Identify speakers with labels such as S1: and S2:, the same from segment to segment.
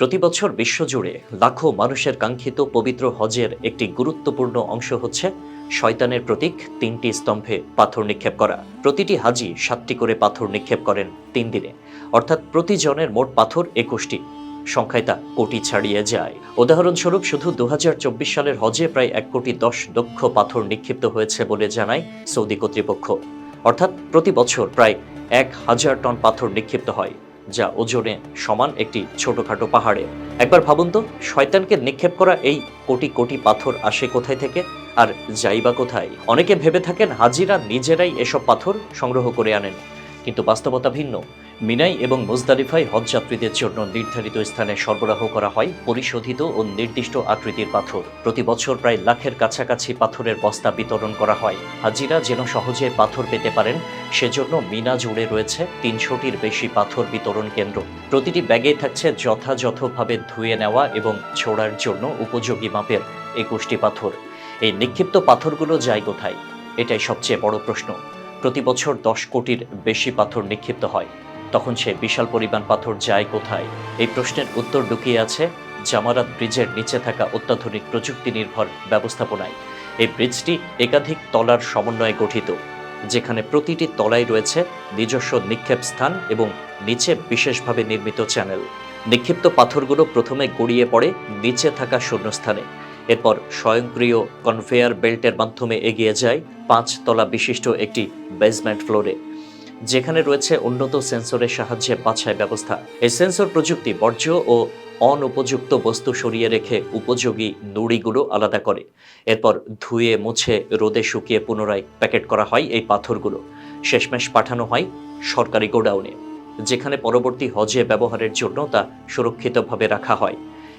S1: প্রতি বছর বিশ্বজুড়ে লাখো মানুষের কাঙ্ক্ষিত পবিত্র হজের একটি গুরুত্বপূর্ণ অংশ হচ্ছে শয়তানের প্রতীক তিনটি স্তম্ভে পাথর নিক্ষেপ করা। প্রতিটি হাজি সাতটি করে পাথর নিক্ষেপ করেন তিন দিনে। অর্থাৎ প্রতি জনের মোট পাথর একুশটি। সংখ্যায় তা কোটি ছাড়িয়ে যায়। উদাহরণস্বরূপ, শুধু দু হাজার চব্বিশ সালের হজে প্রায় এক কোটি দশ লক্ষ পাথর নিক্ষিপ্ত হয়েছে বলে জানায় সৌদি কর্তৃপক্ষ। অর্থাৎ প্রতি বছর প্রায় এক হাজার টন পাথর নিক্ষিপ্ত হয়। যা ওজনে সমান একটি ছোটখাটো পাহাড়ে। একবার ভাবুন তো, শয়তানকে নিক্ষেপ করা এই কোটি কোটি পাথর আসে কোথায় থেকে? আর যাই বা কোথায়? অনেকে ভেবে থাকেন হাজিরা নিজেরাই এসব পাথর সংগ্রহ করে আনেন। কিন্তু বাস্তবতা ভিন্ন। মিনাই এবং মুজদালিফায় হজযাত্রীদের জন্য নির্ধারিত স্থানে সরবরাহ করা হয় পরিশোধিত ও নির্দিষ্ট আকৃতির পাথর। প্রতি বছর প্রায় লাখের কাছাকাছি পাথরের বস্তা বিতরণ করা হয়। হাজিরা যেন সহজে পাথর পেতে পারেন, সেজন্য মিনা জুড়ে রয়েছে তিনশোটির বেশি পাথর বিতরণ কেন্দ্র। প্রতিটি ব্যাগে থাকছে যথাযথভাবে ধুয়ে নেওয়া এবং ছোড়ার জন্য উপযোগী মাপের একুশটি পাথর। এই নিক্ষিপ্ত পাথরগুলো যায় কোথায়? এটাই সবচেয়ে বড় প্রশ্ন। প্রতি বছর দশ কোটির বেশি পাথর নিক্ষিপ্ত হয়। তখন সে বিশাল পরিমাণ পাথর যায় কোথায়? এই প্রশ্নের উত্তর লুকিয়ে আছে জামারাত ব্রিজের নিচে থাকা অত্যাধুনিক প্রযুক্তি নির্ভর ব্যবস্থাপনায়। এই ব্রিজটি একাধিক তলার সমন্বয়ে গঠিত, যেখানে প্রতিটি তলায় রয়েছে নিজস্ব নিক্ষেপ স্থান এবং নিচে বিশেষভাবে নির্মিত চ্যানেল। নিক্ষিপ্ত পাথরগুলো প্রথমে গড়িয়ে পড়ে নিচে থাকা শূন্যস্থানে। এরপর স্বয়ংক্রিয় কনভেয়ার বেল্টের মাধ্যমে এগিয়ে যায় পাঁচ তলা বিশিষ্ট একটি বেসমেন্ট ফ্লোরে যেখানে রয়েছে উন্নত সেন্সরের সাহায্যে বাছাই ব্যবস্থা। এই সেন্সর প্রযুক্তি বর্জ্য ও অনুপযুক্ত বস্তু সরিয়ে রেখে উপযোগী নুড়িগুলো আলাদা করে। এরপর ধুয়ে, মুছে, রোদে শুকিয়ে পুনরায় প্যাকেট করা হয় এই পাথরগুলো। শেষমেশ পাঠানো হয় সরকারি গোডাউনে, যেখানে পরবর্তী হজে ব্যবহারের জন্য তা সুরক্ষিতভাবে রাখা হয়।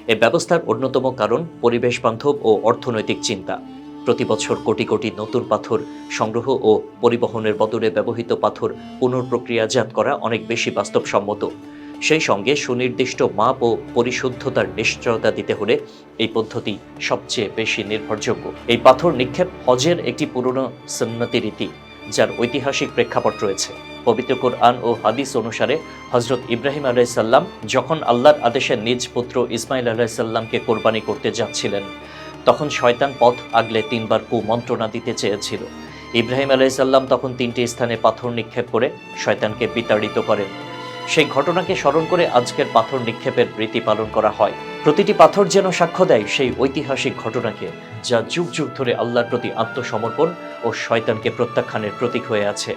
S1: এ ব্যবস্থার অন্যতম কারণ পরিবেশ বান্ধব ও অর্থনৈতিক চিন্তা। প্রতি বছর কোটি কোটি নতুন পাথর সংগ্রহ ও পরিবহনের বদলে ব্যবহৃত পাথর পুনঃপ্রক্রিয়াজাত করা অনেক বেশি বাস্তবসম্মত। সেই সঙ্গে সুনির্দিষ্ট মাপ ও পরিশুদ্ধতার নিশ্চয়তা দিতে হলে এই পদ্ধতি সবচেয়ে বেশি নির্ভরযোগ্য। এই পাথর নিক্ষেপ হজের একটি পুরনো সন্ন্যতি রীতি, যার ঐতিহাসিক প্রেক্ষাপট রয়েছে। পবিত্র কোরআন ও হাদিস অনুসারে হজরত ইব্রাহিম আলাইসাল্লাম যখন আল্লাহর আদেশে নিজ পুত্র ইসমাইল আলাইসাল্লামকে কোরবানি করতে যাচ্ছিলেন তখন শয়তান পথ আগলে তিনবার কুমন্ত্রণা দিতে চেয়েছিল। ইব্রাহিম আলাইসাল্লাম তখন তিনটি স্থানে পাথর নিক্ষেপ করে শয়তানকে বিতাড়িত করেন সেই ঘটনাকে স্মরণ করে আজকের পাথর নিক্ষেপের রীতি পালন করা হয়। প্রতিটি পাথর যেন সাক্ষ্য দেয় সেই ঐতিহাসিক ঘটনাকে, যা যুগ যুগ ধরে আল্লাহর প্রতি আত্মসমর্পণ ও শয়তানকে প্রত্যাখ্যানের প্রতীক হয়ে আছে।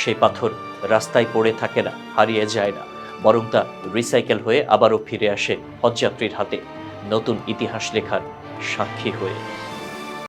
S1: সেই পাথর রাস্তায় পড়ে থাকে না, হারিয়ে যায় না, বরং তা রিসাইকেল হয়ে আবারও ফিরে আসে হজযাত্রীর হাতে। নতুন ইতিহাস লেখার সাক্ষী হয়ে